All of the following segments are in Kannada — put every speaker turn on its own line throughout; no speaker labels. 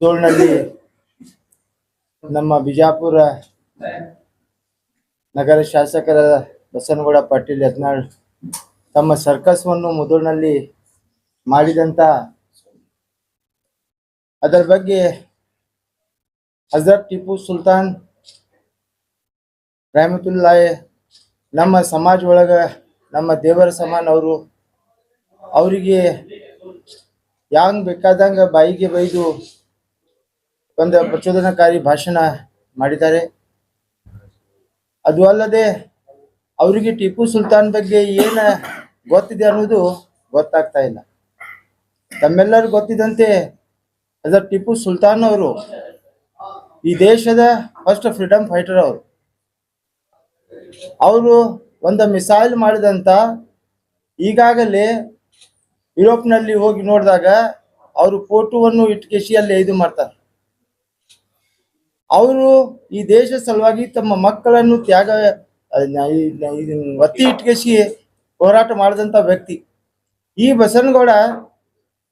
ತೋಳ್ನಲ್ಲಿ ನಮ್ಮ ಬಿಜಾಪುರ ನಗರ ಶಾಸಕರ ಬಸನಗೌಡ ಪಾಟೀಲ್ ಯತ್ನಾಳ್ ತಮ್ಮ ಸರ್ಕಸ್ವನ್ನು ಮುದೋಳ್ನಲ್ಲಿ ಮಾಡಿದಂತ ಅದರ ಬಗ್ಗೆ ಹಜರತ್ ಟಿಪ್ಪು ಸುಲ್ತಾನ್ ರಹಮತುಲ್ಲಾಯ್ ನಮ್ಮ ಸಮಾಜ ಒಳಗ ನಮ್ಮ ದೇವರ ಸಮಾನ ಅವರು. ಅವರಿಗೆ ಯಾಂಗ್ ಬೇಕಾದಂಗ ಬಾಯಿಗೆ ಬೈದು ಒಂದು ಪ್ರಚೋದನಕಾರಿ ಭಾಷಣ ಮಾಡಿದ್ದಾರೆ. ಅದು ಅಲ್ಲದೆ ಅವರಿಗೆ ಟಿಪ್ಪು ಸುಲ್ತಾನ್ ಬಗ್ಗೆ ಏನ ಗೊತ್ತಿದೆ ಅನ್ನೋದು ಗೊತ್ತಾಗ್ತಾ ಇಲ್ಲ. ತಮ್ಮೆಲ್ಲರೂ ಗೊತ್ತಿದ್ದಂತೆ ಅದರ ಟಿಪ್ಪು ಸುಲ್ತಾನ್ ಅವರು ಈ ದೇಶದ ಫಸ್ಟ್ ಫ್ರೀಡಮ್ ಫೈಟರ್ ಅವರು. ಅವರು ಒಂದು ಮಿಸೈಲ್ ಮಾಡಿದಂತ ಈಗಾಗಲೇ ಯುರೋಪ್ನಲ್ಲಿ ಹೋಗಿ ನೋಡಿದಾಗ ಅವರು ಫೋಟೋವನ್ನು ಇಟ್ಕೇಶಿ ಅಲ್ಲಿ ಇದು ಮಾಡ್ತಾರೆ. ಅವರು ಈ ದೇಶ ಸಲುವಾಗಿ ತಮ್ಮ ಮಕ್ಕಳನ್ನು ತ್ಯಾಗ ಒತ್ತಿ ಇಟ್ಕೇಸಿ ಹೋರಾಟ ಮಾಡಿದಂತ ವ್ಯಕ್ತಿ. ಈ ಬಸನಗೌಡ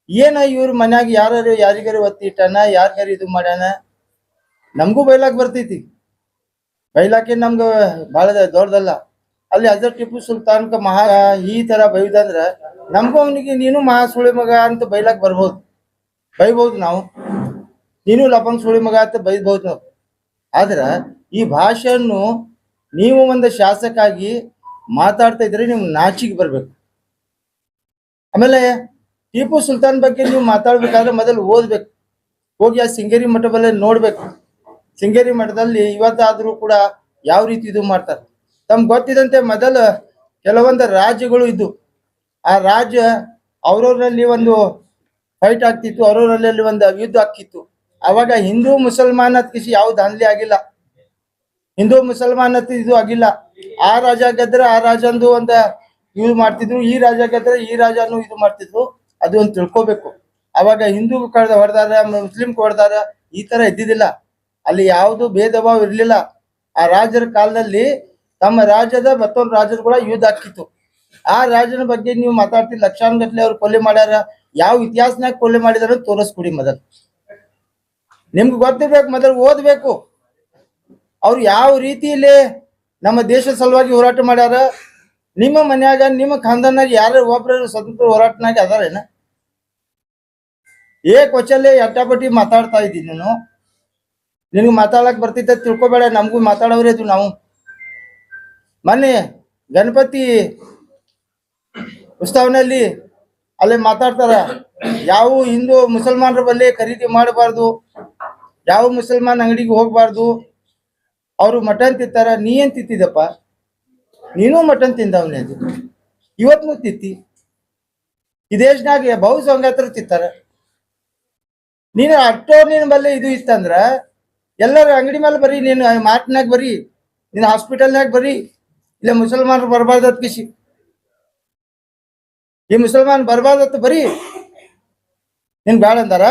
ಏನ ಇವ್ರ ಮನ್ಯಾಗ ಯಾರು ಯಾರಿಗಾರು ಒತ್ತಿ ಇಟ್ಟಾನ, ಯಾರಿಗಾರು ಇದು ಮಾಡ್ಯಾನ? ನಮಗೂ ಬೈಲಾಕ್ ಬರ್ತೈತಿ. ಬೈಲಾಕೆ ನಮ್ಗ ಭಾಳ ದೊಡ್ಡದಲ್ಲ. ಅಲ್ಲಿ ಅಜರ್ ಟಿಪ್ಪು ಸುಲ್ತಾನ್ಕ ಮಹಾ, ಈ ತರ ಬೈದಂದ್ರ ನಮಗೂ ಅವನಿಗೆ ನೀನು ಮಹಾ ಸುಳಿ ಮಗ ಅಂತ ಬೈಲಾಕ್ ಬರ್ಬೋದು. ಬೈಬಹುದು ನಾವು. ನೀನು ಲಪಂಗ್ ಸುಳಿ ಮಗ ಅಂತ ಬೈಬಹುದು ನಾವು ಆದ್ರ ಈ ಭಾಷೆಯನ್ನು ನೀವು ಒಂದು ಶಾಸಕಾಗಿ ಮಾತಾಡ್ತಾ ಇದ್ರೆ ನೀವು ನಾಚಿಗೆ ಬರ್ಬೇಕು. ಆಮೇಲೆ ಟೀಪು ಸುಲ್ತಾನ್ ಬಗ್ಗೆ ನೀವು ಮಾತಾಡ್ಬೇಕಾದ್ರೆ ಮೊದಲು ಓದ್ಬೇಕು. ಹೋಗಿ ಆ ಸಿಂಗೇರಿ ಮಠ ಬಲ್ಲ ನೋಡ್ಬೇಕು. ಸಿಂಗೇರಿ ಮಠದಲ್ಲಿ ಇವತ್ತಾದ್ರೂ ಕೂಡ ಯಾವ ರೀತಿ ಇದು ಮಾಡ್ತಾರೆ. ತಮ್ಗೆ ಗೊತ್ತಿದಂತೆ ಮೊದಲು ಕೆಲವೊಂದು ರಾಜ್ಯಗಳು ಇದ್ದು, ಆ ರಾಜ್ಯ ಅವ್ರವ್ರಲ್ಲಿ ಒಂದು ಫೈಟ್ ಆಗ್ತಿತ್ತು ಅವ್ರವ್ರಲ್ಲಿ ಒಂದು ಯುದ್ಧ ಆಗ್ತಿತ್ತು. ಅವಾಗ ಹಿಂದೂ ಮುಸಲ್ಮಾನ್ ಕಿಸಿ ಯಾವ ದಾಂಧಲಿ ಆಗಿಲ್ಲ. ಹಿಂದೂ ಮುಸಲ್ಮಾನ್ ಇದು ಆಗಿಲ್ಲ. ಆ ರಾಜ ಗೆದ್ರೆ ಆ ರಾಜಂದು ಒಂದ ಇದು ಮಾಡ್ತಿದ್ರು, ಈ ರಾಜ ಗೆದ್ರೆ ಈ ರಾಜನು ಇದು ಮಾಡ್ತಿದ್ರು, ಅದು ಒಂದು ತಿಳ್ಕೊಬೇಕು. ಅವಾಗ ಹಿಂದೂ ಕಡ್ದ ಹೊಡೆದಾರ, ಮುಸ್ಲಿಂ ಹೊಡೆದಾರ, ಈ ತರ ಇದ್ದಿದ್ದಿಲ್ಲ. ಅಲ್ಲಿ ಯಾವುದು ಭೇದ ಭಾವ ಇರ್ಲಿಲ್ಲ. ಆ ರಾಜರ ಕಾಲದಲ್ಲಿ ತಮ್ಮ ರಾಜ್ಯದ ಮತ್ತೊಂದು ರಾಜರು ಕೂಡ ಯುದ್ಧ ಹಾಕಿತ್ತು ಆ ರಾಜನ ಬಗ್ಗೆ ನೀವು ಮಾತಾಡ್ತೀವಿ ಲಕ್ಷಾನ್ ಗಟ್ಲೆ ಅವ್ರು ಕೊಲೆ ಮಾಡ್ಯಾರ, ಯಾವ ಇತಿಹಾಸನಾಗ ಕೊಲೆ ಮಾಡಿದಾರ ತೋರಿಸ್ಕೊಡಿ ಮೊದಲು. ನಿಮ್ಗೆ ಗೊತ್ತಿರ್ಬೇಕು, ಮೊದಲು ಓದ್ಬೇಕು. ಅವ್ರು ಯಾವ ರೀತಿಯಲ್ಲಿ ನಮ್ಮ ದೇಶದ ಸಲುವಾಗಿ ಹೋರಾಟ ಮಾಡ್ಯಾರ, ನಿಮ್ಮ ಮನ್ಯಾಗ, ನಿಮ್ಮ ಖಾನ್ದಾನಾಗ ಯಾರು ಒಬ್ರು ಸ್ವತಂತ್ರ ಹೋರಾಟನಾಗ ಅದಾರೇನ? ಏ ಕೊಚ್ಚಲ್ಲೇ ಎಟ್ಟಾಪಟ್ಟಿ ಮಾತಾಡ್ತಾ ಇದ್ದೀನಿ ನೀನು. ನಿನಗೆ ಮಾತಾಡಕ್ ಬರ್ತಿದ್ದ ತಿಳ್ಕೊಬೇಡ, ನಮಗೂ ಮಾತಾಡೋರೇ ಇದ್ವಿ ನಾವು. ಮೊನ್ನೆ ಗಣಪತಿ ಉತ್ಸವನಲ್ಲಿ ಅಲ್ಲೇ ಮಾತಾಡ್ತಾರ, ಯಾವ ಹಿಂದೂ ಮುಸಲ್ಮಾನರ ಬಲ್ಲಿ ಖರೀದಿ ಮಾಡಬಾರ್ದು ಯಾವ ಮುಸಲ್ಮಾನ್ ಅಂಗಡಿಗೆ ಹೋಗ್ಬಾರ್ದು? ಅವರು ಮಟನ್ ತಿಂತಾರ? ನೀ ಏನ್ ತಿಂತಿದ್ದಪ್ಪ ನೀನು ಮಟನ್ ತಿಂದವನೇ ಅದು. ಇವತ್ನು ತಿತ್ತಿ ಈ ದೇಶನಾಗ ಬಹು ಸಂಗಾತರ ತಿಂತಾರ. ನೀನು ಅಷ್ಟೋ ನಿನ್ ಬಲ್ಲೆ ಇದು ಇತ್ತಂದ್ರ ಎಲ್ಲರ ಅಂಗಡಿ ಮೇಲೆ ಬರೀ, ನೀನು ಮಾರ್ಟ್ನಾಗ ಬರೀ, ನೀನು ಹಾಸ್ಪಿಟಲ್ನಾಗ ಬರೀ, ಇಲ್ಲ ಮುಸಲ್ಮಾನರು ಬರಬಾರ್ದತ್ ಕಿಶಿ ಈ ಮುಸಲ್ಮಾನ್ ಬರಬಾರ್ದತ್ ಬರೀ. ನಿನ್ ಬ್ಯಾಡ ಅಂದಾರ?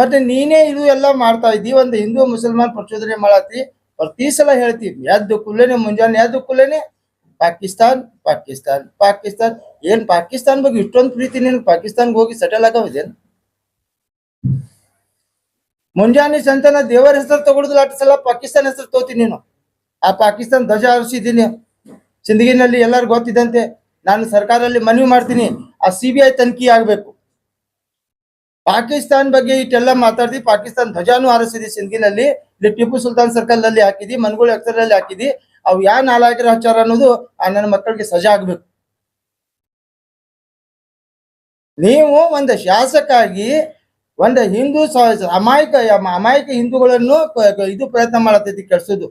ಮತ್ತೆ ನೀನೇ ಇದು ಎಲ್ಲ ಮಾಡ್ತಾ ಇದ್ದೀವಿ ಒಂದು ಹಿಂದೂ ಮುಸಲ್ಮಾನ್ ಪ್ರಚೋದನೆ ಮಾಡತ್ತಿ ಪ್ರತಿ ಸಲ ಹೇಳ್ತೀವಿ ಯಾವ್ದು ಕುಲ್ಲೇನೆ ಮುಂಜಾನೆ ಯಾವ್ದು ಕುಲ್ಲೇನೆ ಪಾಕಿಸ್ತಾನ್ ಪಾಕಿಸ್ತಾನ್ ಪಾಕಿಸ್ತಾನ್. ಏನ್ ಪಾಕಿಸ್ತಾನ್ ಬಗ್ಗೆ ಇಷ್ಟೊಂದು ಪ್ರೀತಿ ನೀನು, ಪಾಕಿಸ್ತಾನ್ಗೆ ಹೋಗಿ ಸೆಟಲ್ ಆಗೋದೇನ್ ಮುಂಜಾನೆ ಸಂತಾನ ದೇವರ ಹೆಸರು ತಗೊಳುದಿಲ್ಲ, ಅಷ್ಟು ಸಲ ಪಾಕಿಸ್ತಾನ ಹೆಸರು ತಗೋತೀನಿ ನೀನು. ಆ ಪಾಕಿಸ್ತಾನ ಧ್ವಜ ಹಾರಿಸಿದ್ದೀನಿ. ಸಿಂದಗಿನಲ್ಲಿ ಎಲ್ಲರಿಗೂ ಗೊತ್ತಿದ್ದಂತೆ, ನಾನು ಸರ್ಕಾರದಲ್ಲಿ ಮನವಿ ಮಾಡ್ತೀನಿ, ಆ ಸಿ ಬಿ ಐ ತನಿಖೆ ಆಗ್ಬೇಕು. ಪಾಕಿಸ್ತಾನ್ ಬಗ್ಗೆ ಇಷ್ಟೆಲ್ಲ ಮಾತಾಡ್ದಿ, ಪಾಕಿಸ್ತಾನ ಧ್ವಜಾನು ಹಾರಿಸಿದಿ ಸಿಂಧಿನಲ್ಲಿ ಇಲ್ಲಿ ಟಿಪ್ಪು ಸುಲ್ತಾನ್ ಸರ್ಕಲ್ನಲ್ಲಿ ಹಾಕಿದಿ, ಮನ್ಗೋಳಿ ಹೆಸರಲ್ಲಿ ಹಾಕಿದಿ, ಅವು ಯಾ ನಾಲಾಯಕರ ಹಚ್ಚಾರ ಅನ್ನೋದು ಆ ನನ್ನ ಮಕ್ಕಳಿಗೆ ಸಜಾ ಆಗ್ಬೇಕು. ನೀವು ಒಂದು ಶಾಸಕಾಗಿ ಒಂದು ಹಿಂದೂ ಅಮಾಯಕ ಅಮಾಯಕ ಹಿಂದೂಗಳನ್ನು ಇದು ಪ್ರಯತ್ನ ಮಾಡತೈತಿ ಕೆಡ್ಸೋದು.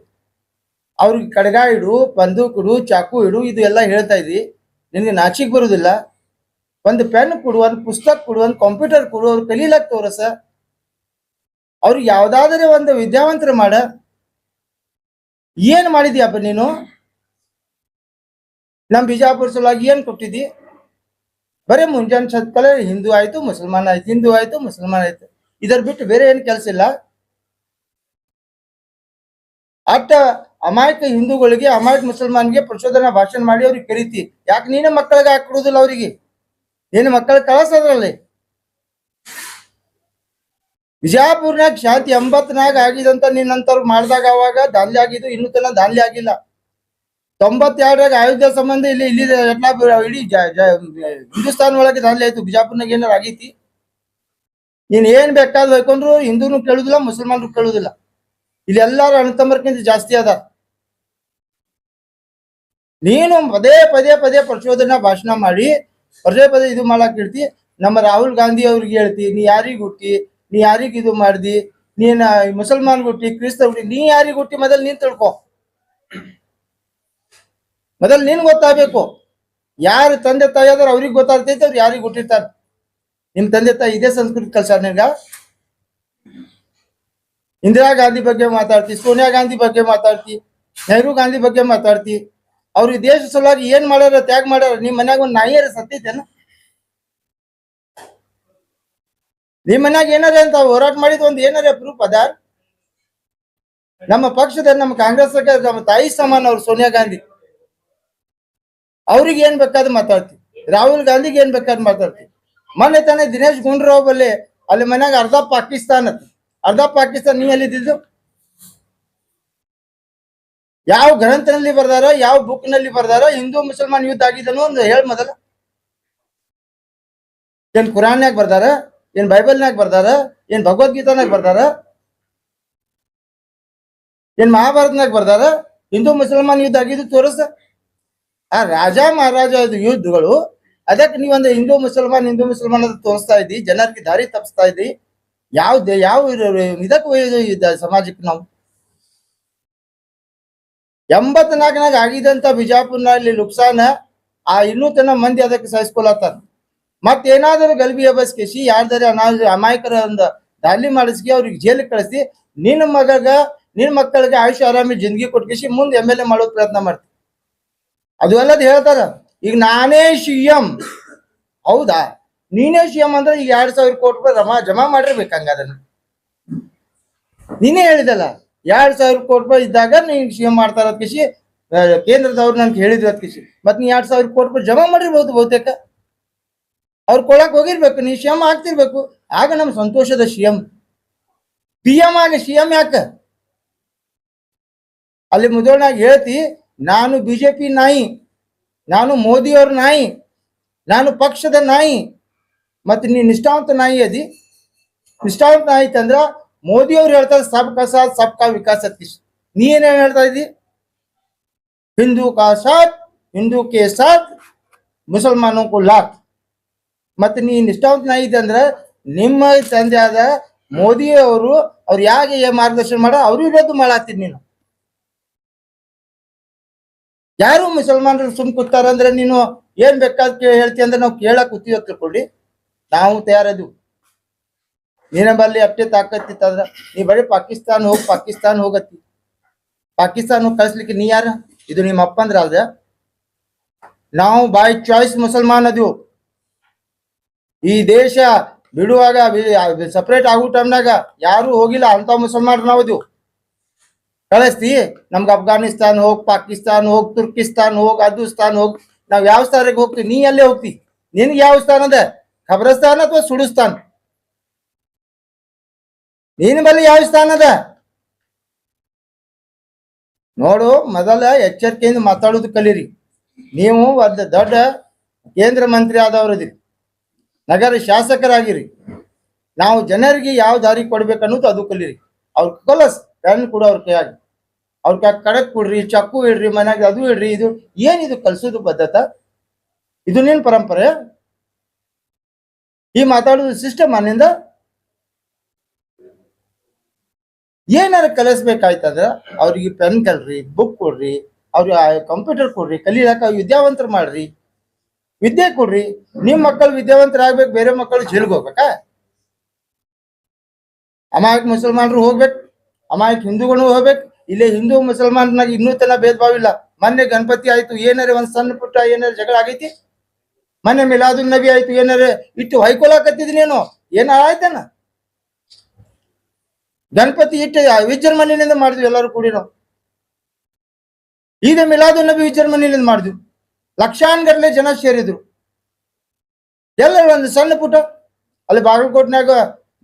ಅವ್ರಿಗೆ ಕಡಗ ಇಡು, ಬಂದೂಕ್ ಇಡು, ಚಾಕು ಇಡು, ಇದು ಎಲ್ಲ ಹೇಳ್ತಾ ಇದ್ದಿ. ನಿನ್ಗೆ ನಾಚಿಕ್ ಬರುದಿಲ್ಲ. ಒಂದು ಪೆನ್ ಕೊಡು ಒಂದು ಪುಸ್ತಕ ಕೊಡು ಒಂದು ಕಂಪ್ಯೂಟರ್ ಕೊಡು ಅವ್ರು ಕಲೀಲಕ್ ತೋರಸ, ಅವ್ರಿಗೆ ಯಾವ್ದಾದ್ರೆ ಒಂದು ವಿದ್ಯಾವಂತರ ಮಾಡ. ಏನ್ ಮಾಡಿದ್ಯಪ್ಪ ನೀನು? ನಮ್ ಬಿಜಾಪುರ ಸಲುವಾಗಿ ಏನ್ ಕೊಟ್ಟಿದ್ದಿ? ಬರೀ ಮುಂಜಾನೆ ಸತ್ಕಲೆ ಹಿಂದೂ ಆಯ್ತು, ಮುಸಲ್ಮಾನ್ ಆಯ್ತು, ಹಿಂದೂ ಆಯ್ತು, ಮುಸಲ್ಮಾನ್ ಆಯ್ತು. ಇದರ ಬಿಟ್ಟು ಬೇರೆ ಏನ್ ಕೆಲಸ ಇಲ್ಲ? ಅಟ್ಟ ಅಮಾಯಕ ಹಿಂದೂಗಳಿಗೆ, ಅಮಾಯಕ ಮುಸಲ್ಮಾನ್ಗೆ ಪ್ರಚೋದನಾ ಭಾಷಣ ಮಾಡಿ ಅವ್ರಿಗೆ ಕರಿತಿ. ಯಾಕೆ ನೀನೇ ಮಕ್ಕಳಿಗೆ ಹಾಕಿಡುದಿಲ್ಲ ಅವರಿಗೆ? ನೀನು ಮಕ್ಕಳು ಕಳಿಸೋದ್ರಲ್ಲಿ ಬಿಜಾಪುರ್ನಾಗ ಶಾಂತಿ ಎಂಬತ್ನಾಗ ಆಗಿದಂತ ನಿನ್ನಂತವ್ರು ಮಾಡ್ದಾಗ ಅವಾಗ ದಾನ್ಲಿ ಆಗಿದ್ದು, ಇನ್ನೂ ತನ ದಾನ್ಲಿ ಆಗಿಲ್ಲ. ತೊಂಬತ್ತೆರಡರಾಗ ಅಯೋಧ್ಯ ಸಂಬಂಧ ಇಲ್ಲಿ ಇಲ್ಲಿ ಎಲ್ಲ ಇಡೀ ಹಿಂದೂಸ್ತಾನ ಒಳಗೆ ದಾನ್ಲಿ ಆಯ್ತು, ಬಿಜಾಪುರ್ನಾಗ ಏನಾರ ಆಗೈತಿ? ನೀನ್ ಏನ್ ಬೆಟ್ಟಾದ್ ಹೋಯ್ಕೊಂಡ್ರು ಹಿಂದೂನು ಕೇಳುದಿಲ್ಲ, ಮುಸಲ್ಮಾನರು ಕೇಳುದಿಲ್ಲ. ಇಲ್ಲಿ ಎಲ್ಲಾರು ಅಣತಂಬರ್ಕಿಂತ ಜಾಸ್ತಿ ಅದ. ನೀನು ಪದೇ ಪದೇ ಪದೇ ಪ್ರಚೋದನಾ ಭಾಷಣ ಮಾಡಿ ಪದೇ ಪದೇ ಇದು ಮಾಡಕ್ ಹೇಳ್ತಿ, ನಮ್ಮ ರಾಹುಲ್ ಗಾಂಧಿ ಅವ್ರಿಗೆ ಹೇಳ್ತಿ, ನೀ ಯಾರಿಗ್ ಹುಟ್ಟಿ, ನೀ ಯಾರಿಗ್ ಇದು ಮಾಡ್ದಿ ನೀನ್ ಮುಸಲ್ಮಾನ್ ಹುಟ್ಟಿ ಕ್ರಿಸ್ತ ಹುಟ್ಟಿ, ನೀ ಯಾರಿಗ ಹುಟ್ಟಿ, ಮೊದಲ್ ನೀನ್ ತಿಳ್ಕೊ. ಮೊದಲ್ ನೀನ್ ಗೊತ್ತಾಗ್ಬೇಕು. ಯಾರು ತಂದೆ ತಾಯಿ ಆದ್ರೆ ಅವ್ರಿಗೆ ಗೊತ್ತಾಗ್ತೈತಿ, ಅವ್ರು ಯಾರಿಗ್ ಹುಟ್ಟಿರ್ತಾರ. ನಿಮ್ ತಂದೆ ತಾಯಿ ಇದೇ ಸಂಸ್ಕೃತಿ ಕಲ್ಸಾರ ನಿನ್ಗ? ಇಂದಿರಾ ಗಾಂಧಿ ಬಗ್ಗೆ ಮಾತಾಡ್ತಿ, ಸೋನಿಯಾ ಗಾಂಧಿ ಬಗ್ಗೆ ಮಾತಾಡ್ತಿ, ನೆಹರು ಗಾಂಧಿ ಬಗ್ಗೆ ಮಾತಾಡ್ತಿ ಅವ್ರು ಈ ದೇಶ ಸಲುವಾಗಿ ಏನ್ ಮಾಡ್ಯಾರ, ತ್ಯಾಗ ಮಾಡ್ಯಾರ, ನಿಮ್ ಮನ್ಯಾಗ ಒಂದ್ ನಾಯಿಯರ ಸತ್ತೈತೇನ ನಿಮ್ ಮನ್ಯಾಗ ಏನಾರ ಅಂತ ಹೋರಾಟ ಮಾಡಿದ ಒಂದ್ ಏನಾರ ಪ್ರೂಫ್ ಅದ? ನಮ್ಮ ಪಕ್ಷದ, ನಮ್ಮ ಕಾಂಗ್ರೆಸ್ ನಮ್ಮ ತಾಯಿ ಸಮಾನ ಅವ್ರು ಸೋನಿಯಾ ಗಾಂಧಿ. ಅವ್ರಿಗೆ ಏನ್ ಬೇಕಾದ್ ಮಾತಾಡ್ತಿ? ರಾಹುಲ್ ಗಾಂಧಿಗೆ ಏನ್ ಬೇಕಾದ್ ಮಾತಾಡ್ತಿ? ಮೊನ್ನೆ ತಾನೇ ದಿನೇಶ್ ಗುಂಡ್ರಾವ್ ಬಲ್ಲಿ ಅಲ್ಲಿ ಮನ್ಯಾಗ ಅರ್ಧ ಪಾಕಿಸ್ತಾನ ಅರ್ಧ ಪಾಕಿಸ್ತಾನ ನೀ ಎಲ್ಲಿದ್ದು ಯಾವ ಗ್ರಂಥನಲ್ಲಿ ಬರ್ದಾರ, ಯಾವ ಬುಕ್ನಲ್ಲಿ ಬರ್ದಾರ, ಹಿಂದೂ ಮುಸಲ್ಮಾನ್ ಯುದ್ಧ ಆಗಿದ್ದನು ಒಂದು ಹೇಳ ಮೊದಲ. ಏನ್ ಕುರಾನ್ಯಾಗ ಬರ್ದಾರ, ಏನ್ ಬೈಬಲ್ನಾಗ ಬರ್ದಾರ, ಏನ್ ಭಗವದ್ಗೀತಾನಾಗ ಬರ್ದಾರ, ಏನ್ ಮಹಾಭಾರತನಾಗ ಬರ್ದಾರ, ಹಿಂದೂ ಮುಸಲ್ಮಾನ್ ಯುದ್ಧ ಆಗಿದ್ದು ತೋರಿಸ. ಆ ರಾಜ ಮಹಾರಾಜ ಯುದ್ಧಗಳು ಅದಕ್ಕೆ ನೀವೊಂದು ಹಿಂದೂ ಮುಸಲ್ಮಾನ್ ಹಿಂದೂ ಮುಸಲ್ಮಾನ್ ಅಂತ ತೋರಿಸ್ತಾ ಇದ್ದಿ, ಜನರಿಗೆ ದಾರಿ ತಪ್ಪಿಸ್ತಾ ಇದ್ದಿ. ಯಾವ ಯಾವ ಇದಕ್ಕೆ ಸಮಾಜಕ್ಕೆ ನಾವು ಎಂಬತ್ನಾಲ್ಕನಾಗ ಆಗಿದಂತ ಬಿಜಾಪುರ್ನಲ್ಲಿ ನುಕ್ಸಾನ ಆ ಇನ್ನೂ ತನ ಮಂದಿ ಅದಕ್ಕೆ ಸಹಿಸ್ಕೊಳತ್ತಾರ. ಮತ್ತೇನಾದರೂ ಗಲ್ಬಿ ಎಬಸ್ಕೇಸಿ ಯಾರ್ದಾರ ಅನಾಥ ಅಮಾಯಕರ ಒಂದು ದಾಳಿ ಮಾಡಿಸ್ಕಿ ಅವ್ರಿಗೆ ಜೈಲಿಗೆ ಕಳಿಸಿ ನಿನ್ನ ಮಗಗ ನಿನ್ನ ಮಕ್ಕಳಿಗೆ ಆಯುಷ್ ಆರಾಮಿ ಜಿಂದಗಿ ಕೊಟ್ಕೇಸಿ ಮುಂದೆ ಎಂ ಎಲ್ ಎ ಮಾಡೋ ಪ್ರಯತ್ನ ಮಾಡ್ತಿ. ಅದು ಅಲ್ಲದ ಹೇಳ್ತಾರ, ಈಗ ನಾನೇ ಸಿ ಎಂ. ಹೌದಾ? ನೀನೇ ಸಿ ಎಂ ಅಂದ್ರೆ ಈಗ ಎರಡ್ ಸಾವಿರ ಕೋಟಿ ರೂಪಾಯಿ ಜಮಾ ಜಮಾ ಮಾಡಿರ್ಬೇಕು ಹಂಗಾದ್ರೆ ನೀನೇ ಹೇಳಿದಲ್ಲ ಎರಡ್ ಸಾವಿರ ಕೋಟಿ ರೂಪಾಯಿ ಇದ್ದಾಗ ನೀನ್ ಸಿ ಎಂ ಮಾಡ್ತಾರ ಕಿಸಿ ಕೇಂದ್ರದವ್ರು ನನ್ಗೆ ಹೇಳಿದ್ರು ಕಿಸಿ ಮತ್ ನೀ ಎರಡ್ ಸಾವಿರ ಕೋಟಿ ರೂಪಾಯಿ ಜಮಾ ಮಾಡಿರ್ಬೋದು ಬಹುತೇಕ. ಅವ್ರು ಕೊಳಕ್ ಹೋಗಿರ್ಬೇಕು, ನೀ ಸಿ ಎಂ ಆಗ್ತಿರ್ಬೇಕು. ಆಗ ನಮ್ ಸಂತೋಷದ ಸಿ ಎಂ ಪಿ ಎಂ ಆಗ ಸಿ ಎಂ ಯಾಕ? ಅಲ್ಲಿ ಮುದೋಳ್ನಾಗ ಹೇಳ್ತಿ, ನಾನು ಬಿಜೆಪಿ ನಾಯಿ, ನಾನು ಮೋದಿಯವ್ರ ನಾಯಿ, ನಾನು ಪಕ್ಷದ ನಾಯಿ ಮತ್ತೆ ನೀ ನಿಷ್ಠಾವಂತ ನಾಯಿ ಅದಿ. ನಿಷ್ಠಾವಂತ ನಾಯಿ ತಂದ್ರ ಮೋದಿ ಅವ್ರು ಹೇಳ್ತಾರೆ, ಸಬ್ ಕಾ ಸಾಥ್, ಸಬ್ ಕಾ ವಿಕಾಸ್ ನೀ ಏನೇನ್ ಹೇಳ್ತಾ ಇದ್ದಿ? ಹಿಂದೂ ಕಾ ಸಾಥ್, ಹಿಂದೂ ಕೆ ಸಾಥ್, ಮುಸಲ್ಮಾನೋ ಕೋ ಲಾಕ್ ಮತ್ತೆ ನೀ ನಾಯಿ ಇದೆ ಅಂದ್ರೆ ನಿಮ್ಮ ತಂದೆ ಆದ ಮೋದಿ ಅವರು, ಅವ್ರು ಯಾಕೆ ಮಾರ್ಗದರ್ಶನ ಮಾಡ, ಅವ್ರು ಇರೋದು ಮಾಡತ್ತೀನಿ ನೀನು. ಯಾರು ಮುಸಲ್ಮಾನರು ಸುಮ್ ಕೂತಾರ ಅಂದ್ರೆ ನೀನು ಏನ್ ಬೇಕಾದ್ ಕೇ- ಹೇಳ್ತಿ ಅಂದ್ರೆ ನಾವು ಕೇಳಕ್ ಕೂತೀವಿ ತಿಳ್ಕೊಳ್ಳಿ. ನಾವು ತಯಾರದು ನಿನ್ನ ಬಲ್ಲಿ ಅಷ್ಟೇ ತಾಕತ್ತಿತ್ತಂದ್ರ ನೀ ಬರೀ ಪಾಕಿಸ್ತಾನ ಹೋಗಿ ಪಾಕಿಸ್ತಾನ ಹೋಗತ್ತಿ. ಪಾಕಿಸ್ತಾನ ಹೋಗಿ ಕಳಿಸ್ಲಿಕ್ಕೆ ನೀ ಯಾರ? ಇದು ನಿಮ್ಮ ಅಪ್ಪ ಅಂದ್ರ ಅಲ್ದ ನಾವು ಬೈ ಚಾಯ್ಸ್ ಮುಸಲ್ಮಾನ್ ಅದು ಈ ದೇಶ ಬಿಡುವಾಗ ಸಪ್ರೇಟ್ ಆಗೋ ಟೈಮ್ನಾಗ ಯಾರು ಹೋಗಿಲ್ಲ ಅಂತ ಮುಸಲ್ಮಾನ್ ನಾವು ಅದು ಕಳಿಸ್ತಿ, ನಮ್ಗೆ ಅಫ್ಘಾನಿಸ್ತಾನ್ ಹೋಗ್, ಪಾಕಿಸ್ತಾನ್ ಹೋಗ್, ತುರ್ಕಿಸ್ತಾನ್ ಹೋಗ್, ಅದುಸ್ತಾನ್ ಹೋಗ್, ನಾವ್ ಯಾವ ಸ್ಥಾನಕ್ಕೆ ಹೋಗ್ತಿವಿ? ನೀ ಅಲ್ಲೇ ಹೋಗ್ತಿ. ನಿನ್ಗೆ ಯಾವ ಸ್ಥಾನ ಅದ? ಖಬ್ರಸ್ತಾನ್ ಅಥವಾ ಸುಡುಸ್ತಾನ್? ನೀನ್ ಬಲ್ಲಿ ಯಾವ ಸ್ಥಾನ ಅದ? ನೋಡು, ಮೊದಲ ಎಚ್ಚರಿಕೆಯಿಂದ ಮಾತಾಡೋದು ಕಲೀರಿ. ನೀವು ಒಂದು ದೊಡ್ಡ ಕೇಂದ್ರ ಮಂತ್ರಿ ಆದವರದಿರಿ ನಗರ ಶಾಸಕರಾಗಿರಿ. ನಾವು ಜನರಿಗೆ ಯಾವ ದಾರಿ ಕೊಡ್ಬೇಕು ಅನ್ನೋದು ಅದು ಕಲೀರಿ. ಅವ್ರ ಕಲಸ್ ಪೆನ್ ಕೂಡ ಅವ್ರ ಕೈಯಾಗಿ. ಅವ್ರ ಕೈ ಕಡಕ್ ಕೊಡ್ರಿ, ಚಕ್ಕು ಇಡ್ರಿ, ಮನ್ಯಾಗ ಅದು ಇಡ್ರಿ, ಇದು ಏನಿದು ಕಲ್ಸೋದು ಪದ್ಧತ? ಇದು ನೀನ್ ಪರಂಪರೆ. ಈ ಮಾತಾಡೋದು ಸಿಸ್ಟಮ್ ಅನ್ನಿಂದ ಏನಾರ ಕಲಿಸ್ಬೇಕಾಯ್ತಂದ್ರ ಅವ್ರಿಗೆ ಪೆನ್ ಕಲ್ರಿ ಬುಕ್ ಕೊಡ್ರಿ, ಅವ್ರಿಗೆ ಕಂಪ್ಯೂಟರ್ ಕೊಡ್ರಿ ಕಲಿಯಾಕ ವಿದ್ಯಾವಂತರ ಮಾಡ್ರಿ. ವಿದ್ಯೆ ಕೊಡ್ರಿ, ನಿಮ್ ಮಕ್ಕಳು ವಿದ್ಯಾವಂತರಾಗ್ಬೇಕು, ಬೇರೆ ಮಕ್ಕಳು ಜೈಲ್ಗೆ ಹೋಗ್ಬೇಕಾ? ಅಮಾಯಕ್ ಮುಸಲ್ಮಾನರು ಹೋಗ್ಬೇಕು, ಅಮಾಯಕ್ ಹಿಂದೂಗಳು ಹೋಗ್ಬೇಕು, ಇಲ್ಲೇ ಹಿಂದೂ ಮುಸಲ್ಮಾನ್ನಾಗ ಇನ್ನೂ ತನ ಭೇದ ಭಾವ ಇಲ್ಲ. ಮೊನ್ನೆ ಗಣಪತಿ ಆಯ್ತು, ಏನಾರ ಒಂದ್ ಸಣ್ಣ ಪುಟ್ಟ ಏನಾರ ಜಗಳ ಆಗೈತಿ? ಮೊನ್ನೆ ಮಿಲಾದು ನಬಿ ಆಯ್ತು, ಏನಾರ ಇಟ್ಟು ಹೊಯ್ಕೊಳಕತ್ತಿದ್ನೇನು? ಏನಾರ ಆಯ್ತನ? ಗಣಪತಿ ಇಟ್ಟೆ ವಿಜೃಂಭಣೆಯಿಂದ ಮಾಡಿದ್ವಿ, ಎಲ್ಲರೂ ಕೂಡಿ ನಾವು ಈಗ ಮಿಲಾದು ನಬಿ ವಿಜೃಂಭಣೆಯಿಂದ ಮಾಡಿದ್ವಿ. ಲಕ್ಷಾನ್ಗಟ್ಲೆ ಜನ ಸೇರಿದ್ರು. ಎಲ್ಲರೂ ಒಂದು ಸಣ್ಣ ಪುಟ್ಟ, ಅಲ್ಲಿ ಬಾಗಲಕೋಟ್ನಾಗ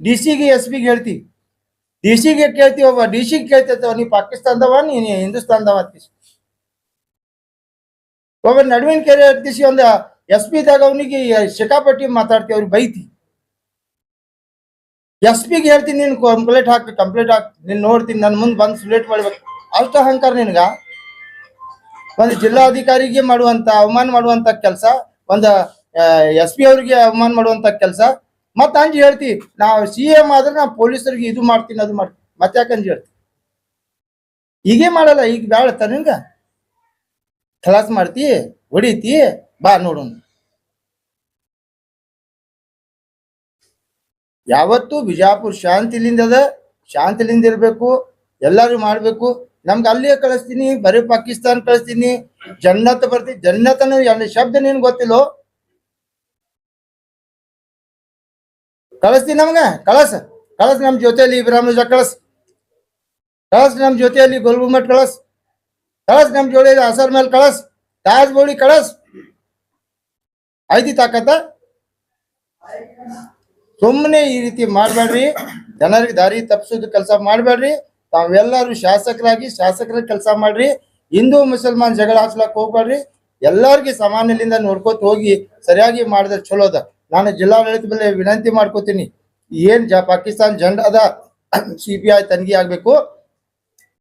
ಡಿ ಸಿಗೆ, ಎಸ್ ಪಿಗೆ ಹೇಳ್ತಿ. ಡಿ ಸಿಗೆ ಕೇಳ್ತಿ, ಒಬ್ಬ ಡಿ ಸಿಗೆ ಕೇಳ್ತೈತವ ನೀ ಪಾಕಿಸ್ತಾನದವ, ನೀ ಹಿಂದೂಸ್ತಾನದವ ಅಂತೀಸಿ ಒಬ್ಬ ನಡುವಿನ ಕೆರೆ ಹತ್ತಿಸಿ ಒಂದು ಎಸ್ ಪಿದಾಗ ಅವನಿಗೆ ಶಿಕಾಪಟ್ಟಿ ಮಾತಾಡ್ತಿ, ಅವ್ರಿಗೆ ಬೈತಿ. ಎಸ್ ಪಿಗೆ ಹೇಳ್ತೀನಿ, ನೀನು ಕಂಪ್ಲೇಂಟ್ ಹಾಕಿ ಕಂಪ್ಲೇಂಟ್ ಹಾಕಿ. ನೀನು ನೋಡ್ತೀನಿ ನನ್ನ ಮುಂದೆ ಬಂದು ಸುಲೇಟ್ ಮಾಡ್ಬೇಕು. ಅಷ್ಟು ಅಹಂಕಾರ ನಿನಗ. ಒಂದು ಜಿಲ್ಲಾಧಿಕಾರಿಗೆ ಮಾಡುವಂತ, ಅವಮಾನ ಮಾಡುವಂತ ಕೆಲಸ, ಒಂದು ಎಸ್ ಪಿ ಅವ್ರಿಗೆ ಅವಮಾನ ಮಾಡುವಂತ ಕೆಲಸ. ಮತ್ತೆ ಅಂಜಿ ಹೇಳ್ತಿ, ನಾವು ಸಿ ಎಂ ಆದ್ರೆ ನಾ ಪೊಲೀಸರಿಗೆ ಇದು ಮಾಡ್ತೀನಿ, ಅದು ಮಾಡ್ತೀನಿ. ಮತ್ತೆ ಯಾಕೆ ಅಂಜಿ ಹೇಳ್ತಿ? ಈಗೇ ಮಾಡಲ್ಲ, ಈಗ ಬೇಡ ನಿನ್ಗ? ಖಲಾಸ್ ಮಾಡ್ತಿ, ಹೊಡಿತಿ, ಬಾ ನೋಡೋಣ. ಯಾವತ್ತು ಬಿಜಾಪುರ ಶಾಂತಿಲಿಂದ ಅದ, ಶಾಂತಿಲಿಂದ ಇರಬೇಕು, ಎಲ್ಲರೂ ಮಾಡಬೇಕು. ನಮ್ಗೆ ಅಲ್ಲಿಯೇ ಕಳಿಸ್ತೀನಿ, ಬರೀ ಪಾಕಿಸ್ತಾನ ಕಳಿಸ್ತೀನಿ. ಜನ್ನತ್ ಬರ್ತೀನಿ ಜನ್ನತನ ಎರಡು ಶಬ್ದ ನೀನ್ ಗೊತ್ತಿಲ್ಲೋ? ಕಳಿಸ್ತೀನಿ ನಮ್ಗೆ, ಕಳಸ ಕಳಸ ನಮ್ ಜೊತೆಯಲ್ಲಿ ಇಬ್ರಾಹಿಂ ಕಳಸ. ಕಳಸ್ ನಮ್ ಜೊತೆಯಲ್ಲಿ ಗೊಲ್ಗುಮಟ್ ಕಳಸ್. ಕಳಸ್ ನಮ್ ಜೋಡಿಯಲ್ಲಿ ಹಸರ್ ಮೇಲೆ ಕಳಸ್, ತಾಜ್ ಬೋಳಿ ಕಳಸ್. ಐತಿ ತಾಕತ್ತ? ಸುಮ್ಮನೆ ಈ ರೀತಿ ಮಾಡಬೇಡ್ರಿ. ಜನರಿಗೆ ದಾರಿ ತಪ್ಪಿಸೋದು ಕೆಲಸ ಮಾಡಬೇಡ್ರಿ. ತಾವೆಲ್ಲರೂ ಶಾಸಕರಾಗಿ ಶಾಸಕರ ಕೆಲಸ ಮಾಡ್ರಿ. ಹಿಂದೂ ಮುಸಲ್ಮಾನ್ ಜಗಳ ಹಚ್ಲಕ್ ಹೋಗ್ಬೇಡ್ರಿ. ಎಲ್ಲರಿಗೆ ಸಮಾನಲಿಂದ ನೋಡ್ಕೊತ ಹೋಗಿ ಸರಿಯಾಗಿ ಮಾಡಿದ್ರೆ ಚಲೋ ಅದ ನಾನು ಜಿಲ್ಲಾಡಳಿತ ಮೇಲೆ ವಿನಂತಿ ಮಾಡ್ಕೋತೀನಿ. ಏನ್ ಜ ಪಾಕಿಸ್ತಾನ ಜಂಡ ಅದ, ಸಿ ಬಿ ಐ ತನಿಖೆ ಆಗ್ಬೇಕು.